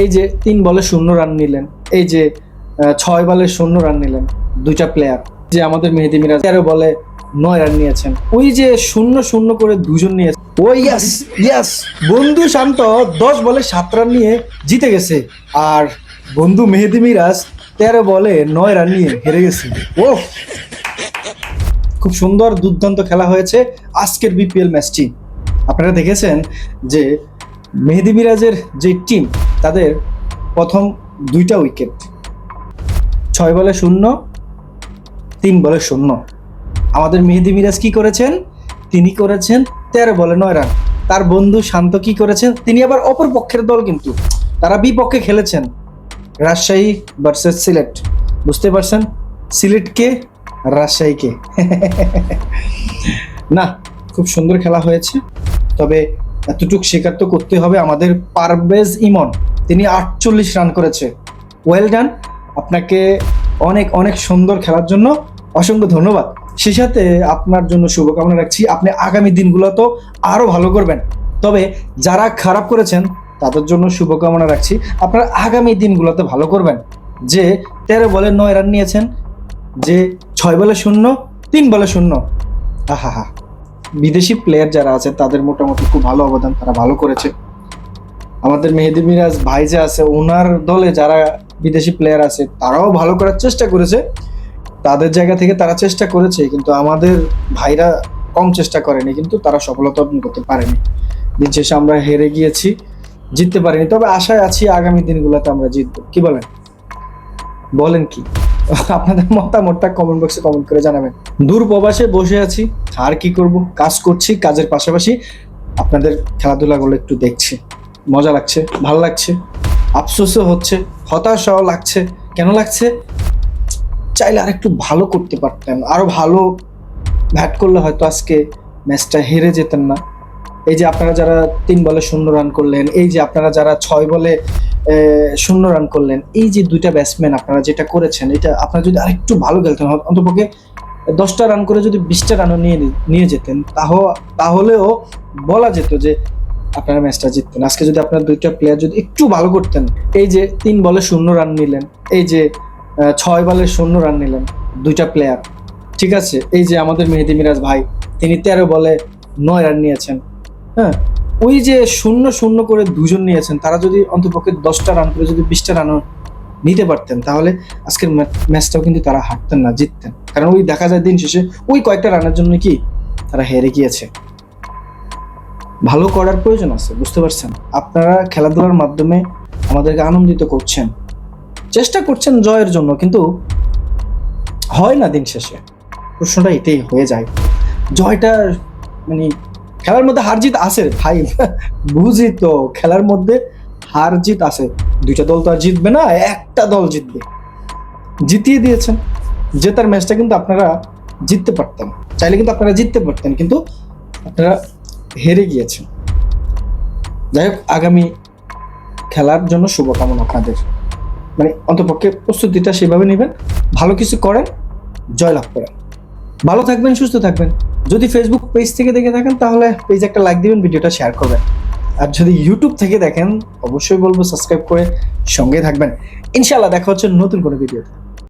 এই যে তিন বলে শূন্য রান নিলেন, এই যে ছয় বলে শূন্য রান নিলেন দুইটা প্লেয়ার যে আমাদের মেহেদি মিরাজ তেরো বলে নয় রান নিয়েছেন। ওই যে শূন্য শূন্য করে দুজন নিয়েছে, ও ইয়াস ইয়াস বন্ধু শান্ত দশ বলে সাত রান নিয়ে জিতে গেছে, আর বন্ধু মেহেদি মিরাজ তেরো বলে নয় রান নিয়ে হেরে গেছে। ও খুব সুন্দর দুর্দান্ত খেলা হয়েছে আজকের বিপিএল ম্যাচটি আপনারা দেখেছেন যে মেহেদি মিরাজের যে টিম তাদের প্রথম দুইটা উইকেট। ছয় বলে শূন্য, তিন বলে শূন্য। আমাদের মেহেদি মিরাজ কি করেছেন? তিনি করেছেন তেরো বলে নয় রান। তার বন্ধু শান্ত কি করেছেন? তিনি আবার অপর পক্ষের দল কিন্তু। তারা বিপক্ষে খেলেছেন। রাজশাহী ভার্সেস সিলেট। বুঝতে পারছেন? সিলেটকে রাজশাহীকে না, খুব সুন্দর খেলা হয়েছে। তবে এতটুক স্বীকার তো করতে হবে আমাদের পারভেজ ইমন। তিনি আটচল্লিশ রান করেছে। ওয়েল ডান আপনাকে অনেক অনেক সুন্দর খেলার জন্য অসংখ্য ধন্যবাদ। সে সাথে আপনার জন্য শুভকামনা রাখছি। আপনি আগামী দিনগুলো তো আরও ভালো করবেন। তবে যারা খারাপ করেছেন, তাদের জন্য শুভকামনা রাখছি। আপনারা আগামী দিনগুলোতে ভালো করবেন। যে তেরো বলে নয় রান নিয়েছেন, যে ছয় বলে শূন্য, তিন বলে শূন্য। আহা হা বিদেশি প্লেয়ার যারা আছে, তাদের মোটামুটি খুব ভালো অবদান তারা ভালো করেছে। আমাদের মেহেদি মিরাজ ভাই যে আছে ওনার দলে যারা বিদেশি প্লেয়ার আছে, তারাও ভালো করার চেষ্টা করেছে। তাদের জায়গা থেকে তারা চেষ্টা করেছে, কিন্তু আমাদের ভাইরা কম চেষ্টা করেনি, কিন্তু তারা সফলতা অর্জন করতে পারেনি। দিন শেষে আমরা হেরে গিয়েছি, জিততে পারিনি। তবে আশায় আছি আগামী দিনগুলোতে আমরা জিতবো। কি বলেন? বলেন কি? আপনাদের মতামতটা কমেন্ট বক্সে কমেন্ট করে জানাবেন। দূর প্রবাসে বসে আছি, আর কি করব? কাজ করছি, কাজের পাশাপাশি আপনাদের খেলাধুলাগুলো একটু দেখছি। মজা লাগছে, ভালো লাগছে, আফসোসও হচ্ছে, হতাশাও লাগছে। কেন লাগছে? চাইলে আর একটু ভালো করতে পারতেন, আরও ভালো ব্যাট করলে হয়তো আজকে ম্যাচটা হেরে যেতেন না। এই যে আপনারা যারা তিন বলে শূন্য রান করলেন, এই যে আপনারা যারা ছয় বলে শূন্য রান করলেন, এই যে দুইটা ব্যাটসম্যান আপনারা যেটা করেছেন, এটা আপনারা যদি আরেকটু ভালো খেলতেন অন্তপক্ষে দশটা রান করে যদি বিশটা রানও নিয়ে নিয়ে যেতেন, তাহ, তাহলেও বলা যেত যে আপনারা ম্যাচটা জিততেন। আজকে যদি আপনার দুইটা প্লেয়ার যদি একটু ভালো করতেন, এই যে তিন বলে শূন্য রান নিলেন, এই যে ছয় বলে শূন্য রান নিলেন দুইটা প্লেয়ার ঠিক আছে? এই যে আমাদের মেহেদি মিরাজ ভাই, তিনি তেরো বলে নয় রান নিয়েছেন হ্যাঁ? ওই যে শূন্য শূন্য করে দুজন নিয়েছেন, তারা যদি অন্তপক্ষে দশটা রান করে যদি বিশটা রানও নিতে পারতেন, তাহলে আজকের ম্যাচটাও কিন্তু তারা হারতেন না, জিততেন। কারণ ওই দেখা যায় দিন শেষে ওই কয়েকটা রানের জন্য কি তারা হেরে গিয়েছে। ভালো করার প্রয়োজন আছে, বুঝতে পারছেন? আপনারা খেলাধুলার মাধ্যমে আমাদেরকে আনন্দিত করছেন। চেষ্টা করছেন জয়ের জন্য, কিন্তু হয় না দিন শেষে। প্রশ্নটা এটাই হয়ে যায়। জয়টা মানে খেলার মধ্যে হার জিত আছে ভাই। বুঝি তো, খেলার মধ্যে হার জিত আছে। দুইটা দল তো আর জিতবে না, একটা দল জিতবে। জিতিয়ে দিয়েছেন। জেতার ম্যাচটা কিন্তু আপনারা জিততে পারতেন। চাইলে কিন্তু আপনারা জিততে পারতেন, কিন্তু আপনারা হেরে গিয়েছেন যাই হোক, আগামী খেলার জন্য শুভকামনা আপনাদের। মানে অন্তপক্ষে প্রস্তুতিটা সেভাবে নেবেন। ভালো কিছু করেন জয়লাভ করেন। ভালো থাকবেন, সুস্থ থাকবেন। যদি ফেসবুক পেজ থেকে দেখে থাকেন, তাহলে পেজ একটা লাইক দিবেন, ভিডিওটা শেয়ার করবেন। আর যদি ইউটিউব থেকে দেখেন, অবশ্যই বলব সাবস্ক্রাইব করে সঙ্গে থাকবেন। ইনশাআল্লাহ দেখা হচ্ছে নতুন কোনো ভিডিওতে